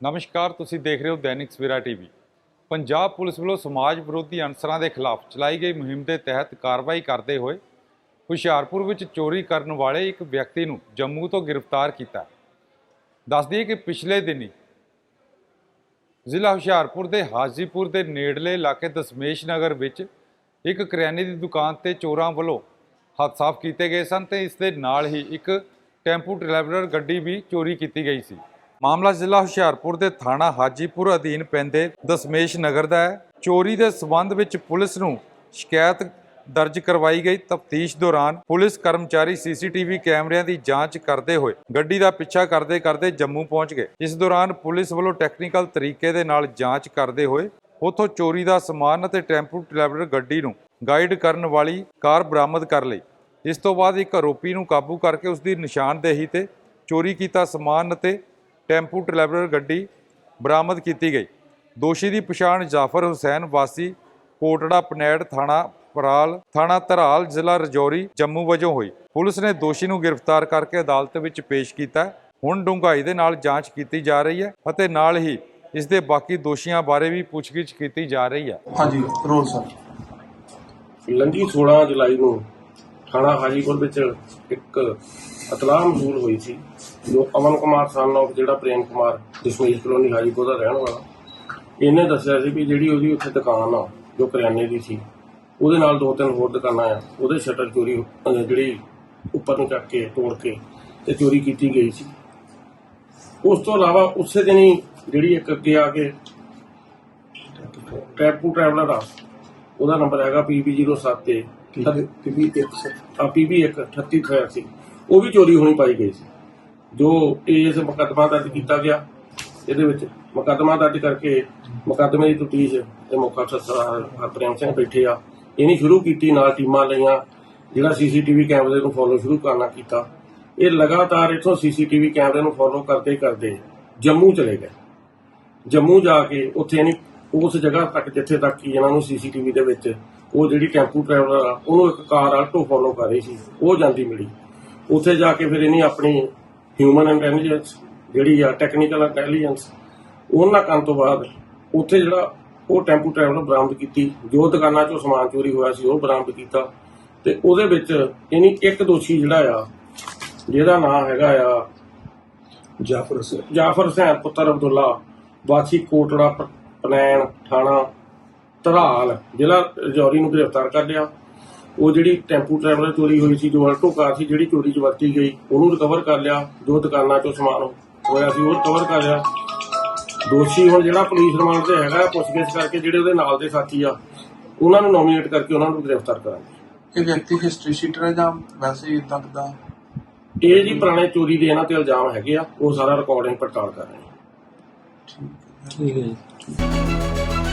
ਨਮਸਕਾਰ, ਤੁਸੀਂ ਦੇਖ ਰਹੇ ਹੋ ਦੈਨਿਕ ਸਵੇਰਾ ਟੀਵੀ। ਪੰਜਾਬ ਪੁਲਿਸ ਵੱਲੋਂ ਸਮਾਜ ਵਿਰੋਧੀ ਅਨਸਰਾਂ ਦੇ ਖਿਲਾਫ ਚਲਾਈ ਗਈ ਮੁਹਿੰਮ ਦੇ ਤਹਿਤ ਕਾਰਵਾਈ ਕਰਦੇ ਹੋਏ ਹੁਸ਼ਿਆਰਪੁਰ ਵਿੱਚ ਚੋਰੀ ਕਰਨ ਵਾਲੇ ਇੱਕ ਵਿਅਕਤੀ ਨੂੰ ਜੰਮੂ ਤੋਂ ਗ੍ਰਿਫਤਾਰ ਕੀਤਾ ਦੱਸ ਦਈਏ ਕਿ ਪਿਛਲੇ ਦਿਨੀ ਜ਼ਿਲ੍ਹਾ ਹੁਸ਼ਿਆਰਪੁਰ ਦੇ ਹਾਜੀਪੁਰ ਦੇ ਨੇੜਲੇ ਇਲਾਕੇ ਦਸਮੇਸ਼ ਨਗਰ ਵਿੱਚ ਇੱਕ ਕਰਿਆਨੇ ਦੀ ਦੁਕਾਨ ਤੇ ਚੋਰਾਂ ਵੱਲੋਂ ਹੱਥ ਸਾਫ਼ ਕੀਤੇ ਗਏ ਸਨ ਤੇ ਇਸ ਦੇ ਨਾਲ ਹੀ ਇੱਕ ਟੈਂਪੂ ਟਰੈਵਲਰ ਗੱਡੀ ਵੀ ਚੋਰੀ ਕੀਤੀ ਗਈ ਸੀ। ਮਾਮਲਾ ਜ਼ਿਲ੍ਹਾ ਹੁਸ਼ਿਆਰਪੁਰ ਦੇ ਥਾਣਾ ਹਾਜੀਪੁਰ ਅਧੀਨ ਪੈਂਦੇ ਦਸਮੇਸ਼ ਨਗਰ ਦਾ ਹੈ। ਚੋਰੀ ਦੇ ਸਬੰਧ ਵਿੱਚ ਪੁਲਿਸ ਨੂੰ ਸ਼ਿਕਾਇਤ ਦਰਜ ਕਰਵਾਈ ਗਈ। ਤਫਤੀਸ਼ ਦੌਰਾਨ ਪੁਲਿਸ ਕਰਮਚਾਰੀ ਸੀਸੀਟੀਵੀ ਕੈਮਰਿਆਂ ਦੀ ਜਾਂਚ ਕਰਦੇ ਹੋਏ ਗੱਡੀ ਦਾ ਪਿੱਛਾ ਕਰਦੇ ਕਰਦੇ ਜੰਮੂ ਪਹੁੰਚ ਗਏ। ਇਸ ਦੌਰਾਨ ਪੁਲਿਸ ਵੱਲੋਂ ਟੈਕਨੀਕਲ ਤਰੀਕੇ ਦੇ ਨਾਲ ਜਾਂਚ ਕਰਦੇ ਹੋਏ ਉਥੋਂ ਚੋਰੀ ਦਾ ਸਮਾਨ ਅਤੇ ਟੈਂਪੂ ਟਰੈਵਲਰ ਗੱਡੀ ਨੂੰ ਗਾਈਡ ਕਰਨ ਵਾਲੀ ਕਾਰ ਬਰਾਮਦ ਕਰ ਲਈ। ਇਸ ਤੋਂ ਬਾਅਦ ਇੱਕ ਆਰੋਪੀ ਨੂੰ ਕਾਬੂ ਕਰਕੇ ਉਸ ਦੀ ਨਿਸ਼ਾਨਦੇਹੀ ਤੇ ਚੋਰੀ ਕੀਤਾ ਸਮਾਨ ਅਤੇ ਟੈਂਪੂ ਟਰੈਵਲਰ ਗੱਡੀ ਬਰਾਮਦ ਕੀਤੀ ਗਈ। ਦੋਸ਼ੀ ਦੀ ਪਛਾਣ ਜਾਫਰ ਹੁਸੈਨ ਵਾਸੀ ਕੋਟੜਾ ਪਨੈੜ ਥਾਣਾ ਪਰਾਲ ਥਾਣਾ ਧਰਾਲ ਜ਼ਿਲ੍ਹਾ ਰਜੌਰੀ ਜੰਮੂ ਵਜੋਂ ਹੋਈ। ਪੁਲਿਸ ਨੇ ਦੋਸ਼ੀ ਨੂੰ ਗ੍ਰਿਫਤਾਰ ਕਰਕੇ ਅਦਾਲਤ ਵਿੱਚ ਪੇਸ਼ ਕੀਤਾ। ਹੁਣ ਡੂੰਘਾਈ ਦੇ ਨਾਲ ਜਾਂਚ ਕੀਤੀ ਜਾ ਰਹੀ ਹੈ ਅਤੇ ਨਾਲ ਹੀ ਇਸ ਦੇ ਬਾਕੀ ਦੋਸ਼ੀਆਂ ਬਾਰੇ ਵੀ ਪੁੱਛਗਿੱਛ ਕੀਤੀ ਜਾ ਰਹੀ ਹੈ। ਹਾਂਜੀ ਰੋਲ ਸਰ। ਲੰਘੀ 16 ਜੁਲਾਈ ਨੂੰ ਥਾਣਾ ਹਾਜੀਪੁਰ ਵਿੱਚ ਇੱਕ ਇਤਲਾਹ ਮਸੂਲ ਹੋਈ ਸੀ, ਜੋ ਅਮਨ ਕੁਮਾਰ ਸਨ ਜਿਹੜਾ ਪ੍ਰੇਮ ਕੁਮਾਰ ਦਸ਼ਮੇਸ਼ ਕਲੋਨੀ ਹਾਜੀਪੁਰ ਦਾ ਰਹਿਣ ਵਾਲਾ। ਇਹਨੇ ਦੱਸਿਆ ਸੀ ਵੀ ਜਿਹੜੀ ਉਹਦੀ ਉੱਥੇ ਦੁਕਾਨ ਆ, ਜੋ ਕਰਿਆਨੇ ਦੀ ਸੀ, ਉਹਦੇ ਨਾਲ ਦੋ ਤਿੰਨ ਹੋਰ ਦੁਕਾਨਾਂ ਆ, ਉਹਦੇ ਸ਼ਟਰ ਚੋਰੀ ਜਿਹੜੀ ਉੱਪਰ ਨੂੰ ਚੱਕ ਕੇ ਤੋੜ ਕੇ ਤੇ ਚੋਰੀ ਕੀਤੀ ਗਈ ਸੀ। ਉਸ ਤੋਂ ਇਲਾਵਾ ਉਸੇ ਦਿਨ ਹੀ ਜਿਹੜੀ ਇੱਕ ਅੱਗੇ ਆ ਕੇ ਟੈਂਪੂ ਟਰੈਵਲਰ ਆ, ਉਹਦਾ ਨੰਬਰ ਹੈਗਾ PB07 ਸਰ। ਆ PB1 3888 ਉਹ ਵੀ ਚੋਰੀ ਹੋਣੀ ਪਾਈ ਗਈ ਸੀ। ਜੋ ਇਸ ਮੁਕੱਦਮਾ ਦਰਜ ਕੀਤਾ ਗਿਆ ਇਹਦੇ ਵਿੱਚ ਮੁਕੱਦਮਾ ਦਰਜ ਕਰਕੇ ਮੁਕੱਦਮੇ ਦੀ ਤਫਤੀਸ਼ ਤੇ ਮੁੱਖ ਅਫਸਰ ਸਰ ਹਰਪ੍ਰੇਮ ਸਿੰਘ ਬੈਠੇ ਆ। ਇਹਨੀ ਸ਼ੁਰੂ ਕੀਤੀ ਨਾਲ ਟੀਮਾਂ ਲਈਆਂ ਜਿਹੜਾ ਸੀਸੀਟੀਵੀ ਕੈਮਰੇ ਨੂੰ ਫੋਲੋ ਸ਼ੁਰੂ ਕਰਨਾ ਕੀਤਾ। ਇਹ ਲਗਾਤਾਰ ਇਥੋਂ ਸੀਸੀਟੀਵੀ ਕੈਮਰੇ ਨੂੰ ਫੋਲੋ ਕਰਦੇ ਹੀ ਕਰਦੇ ਜੰਮੂ ਚਲੇ ਗਏ। ਜੰਮੂ ਜਾ ਕੇ ਉੱਥੇ ਨਹੀਂ ਉਸ ਜਗ੍ਹਾ ਤੱਕ ਜਿੱਥੇ ਤੱਕ ਕਿ ਇਹਨਾਂ ਨੂੰ ਸੀਸੀਟੀਵੀ ਦੇ ਵਿੱਚ ਉਹ ਜਿਹੜੀ ਟੈਂਪੂ ਟਰੈਵਲਰ ਆ ਉਹਨੂੰ ਇੱਕ ਕਾਰ ਆਲਟੋ ਫੋਲੋ ਕਰ ਰਹੀ ਸੀ ਉਹ ਜਾਂਦੀ ਮਿਲੀ। ਉੱਥੇ ਜਾ ਕੇ ਫਿਰ ਇਹਨੇ ਆਪਣੀ ਹਿਊਮਨ ਇੰਟੈਲੀਜੈਂਸ ਜਿਹੜੀ ਆ ਟੈਕਨੀਕਲ ਇੰਟੈਲੀਜੈਂਸ ਉਹਨਾਂ ਕਰਨ ਤੋਂ ਬਾਅਦ ਉੱਥੇ ਜਿਹੜਾ ਉਹ ਟੈਂਪੂ ਟਰੈਵਲਰ ਬਰਾਮਦ ਕੀਤੀ ਜੋ ਦੁਕਾਨਾਂ ਚੋਂ ਸਮਾਨ ਚੋਰੀ ਹੋਇਆ ਸੀ ਉਹ ਬਰਾਮਦ ਕੀਤਾ। ਤੇ ਉਹਦੇ ਵਿੱਚ ਇਹਨੀ ਇੱਕ ਦੋਸ਼ੀ ਜਿਹੜਾ ਆ ਜਿਹਦਾ ਨਾਮ ਹੈਗਾ ਆ ਜਾਫਰ ਸਰ ਜਾਫਰ ਹੁਸੈਨ ਪੁੱਤਰ ਅਬਦੁੱਲਾ ਵਾਸੀ ਕੋਟੜਾ ਪਨੈਣ ਥਾਣਾ ਧਰਾਲ ਜ਼ਿਲ੍ਹਾ ਰਜੌਰੀ ਨੂੰ ਗ੍ਰਿਫਤਾਰ ਕਰ ਲਿਆ। ਉਹ ਜਿਹੜੀ ਟੈਂਪੂ ਟਰੈਵਲਰ ਚੋਰੀ ਹੋਈ ਸੀ ਜੋ ਆਲਟੋ ਕਾਰ ਸੀ ਜਿਹੜੀ ਚੋਰੀ 'ਚ ਵਰਤੀ ਗਈ ਉਹਨੂੰ ਰਿਕਵਰ ਕਰ ਲਿਆ ਜੋ ਦੁਕਾਨਾਂ 'ਚੋਂ ਸਮਾਨ ਹੋਇਆ ਸੀ ਉਹ ਰਿਕਵਰ ਕਰ ਲਿਆ। ਦੋਸ਼ੀ ਹੁਣ ਜਿਹੜਾ ਪੁਲਿਸ ਰਿਮਾਂਡ ਤੇ ਹੈਗਾ ਪੁੱਛਗਿੱਛ ਕਰਕੇ ਜਿਹੜੇ ਉਹਦੇ ਨਾਲ ਦੇ ਸਾਥੀ ਆ ਉਹਨਾਂ ਨੂੰ ਨੋਮੀਨੇਟ ਕਰਕੇ ਉਹਨਾਂ ਨੂੰ ਗ੍ਰਿਫਤਾਰ ਕਰਾਂਗੇ। ਇਹ ਵਿਅਕਤੀ ਹਿਸਟਰੀ ਸ਼ੀਟਰ ਹੈ ਜਾਂ ਵੈਸੇ ਹੀ ਕਿਦਾਂ? ਇਹ ਜੀ ਪੁਰਾਣੇ ਚੋਰੀ ਦੇ ਇਹਨਾਂ ਤੇ ਇਲਜ਼ਾਮ ਹੈਗੇ ਆ ਉਹ ਸਾਰਾ ਰਿਕਾਰਡਿੰਗ ਪੜਤਾਲ ਕਰ ਰਹੇ ਆ ਠੀਕ ਹੈ ਜੀ।